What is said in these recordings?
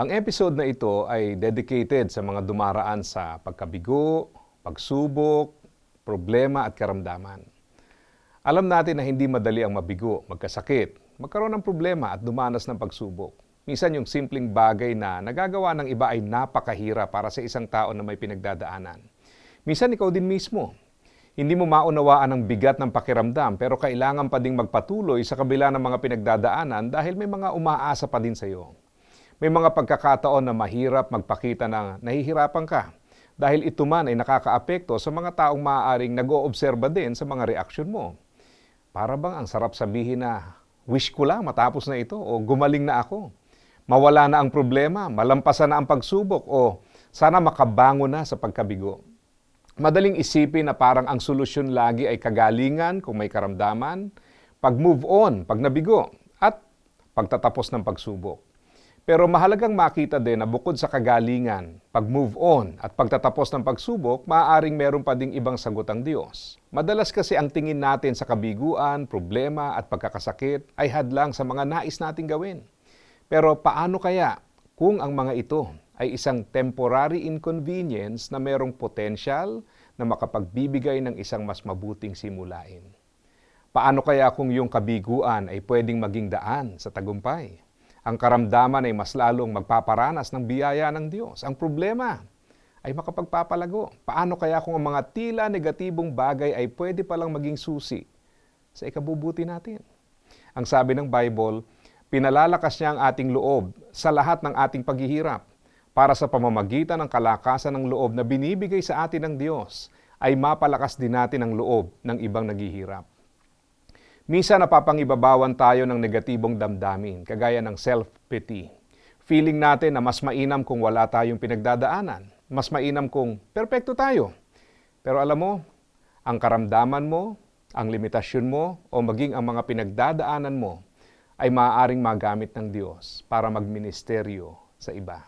Ang episode na ito ay dedicated sa mga dumaraan sa pagkabigo, pagsubok, problema at karamdaman. Alam natin na hindi madali ang mabigo, magkasakit, magkaroon ng problema at dumanas ng pagsubok. Minsan yung simpleng bagay na nagagawa ng iba ay napakahira para sa isang tao na may pinagdadaanan. Minsan ikaw din mismo. Hindi mo maunawaan ang bigat ng pakiramdam pero kailangan pa ding magpatuloy sa kabila ng mga pinagdadaanan dahil may mga umaasa pa din sa iyo. May mga pagkakataon na mahirap magpakita na nahihirapan ka dahil ito man ay nakakaapekto sa mga taong maaaring nag-oobserba din sa mga reaksyon mo. Para bang ang sarap sabihin na, wish ko lang matapos na ito o gumaling na ako. Mawala na ang problema, malampasan na ang pagsubok o sana makabango na sa pagkabigo. Madaling isipin na parang ang solusyon lagi ay kagalingan kung may karamdaman, pag-move on pag nabigo, at pagtatapos ng pagsubok. Pero mahalagang makita din na bukod sa kagalingan, pag-move on at pagtatapos ng pagsubok, maaaring meron pa ding ibang sagot ang Diyos. Madalas kasi ang tingin natin sa kabiguan, problema at pagkakasakit ay hadlang sa mga nais nating gawin. Pero paano kaya kung ang mga ito ay isang temporary inconvenience na merong potensyal na makapagbibigay ng isang mas mabuting simulain? Paano kaya kung yung kabiguan ay pwedeng maging daan sa tagumpay? Ang karamdaman ay mas lalong magpaparanas ng biyaya ng Diyos. Ang problema ay makapagpapalago. Paano kaya kung ang mga tila negatibong bagay ay pwede palang maging susi sa ikabubuti natin? Ang sabi ng Bible, pinalalakas niya ang ating loob sa lahat ng ating paghihirap para sa pamamagitan ng kalakasan ng loob na binibigay sa atin ng Diyos ay mapalakas din natin ang loob ng ibang naghihirap. Misa napapangibabawan tayo ng negatibong damdamin, kagaya ng self-pity. Feeling natin na mas mainam kung wala tayong pinagdadaanan. Mas mainam kung perpekto tayo. Pero alam mo, ang karamdaman mo, ang limitasyon mo, o maging ang mga pinagdadaanan mo ay maaaring magamit ng Diyos para magministeryo sa iba.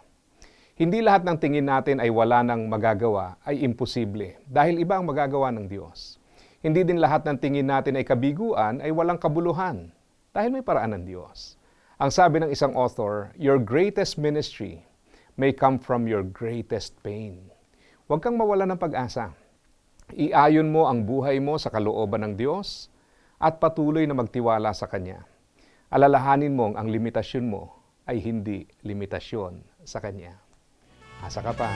Hindi lahat ng tingin natin ay wala nang magagawa ay imposible dahil iba ang magagawa ng Diyos. Hindi din lahat ng tingin natin ay kabiguan ay walang kabuluhan dahil may paraan ng Diyos. Ang sabi ng isang author, your greatest ministry may come from your greatest pain. Huwag kang mawala ng pag-asa. Iayon mo ang buhay mo sa kalooban ng Diyos at patuloy na magtiwala sa Kanya. Alalahanin mong ang limitasyon mo ay hindi limitasyon sa Kanya. Asa ka pa.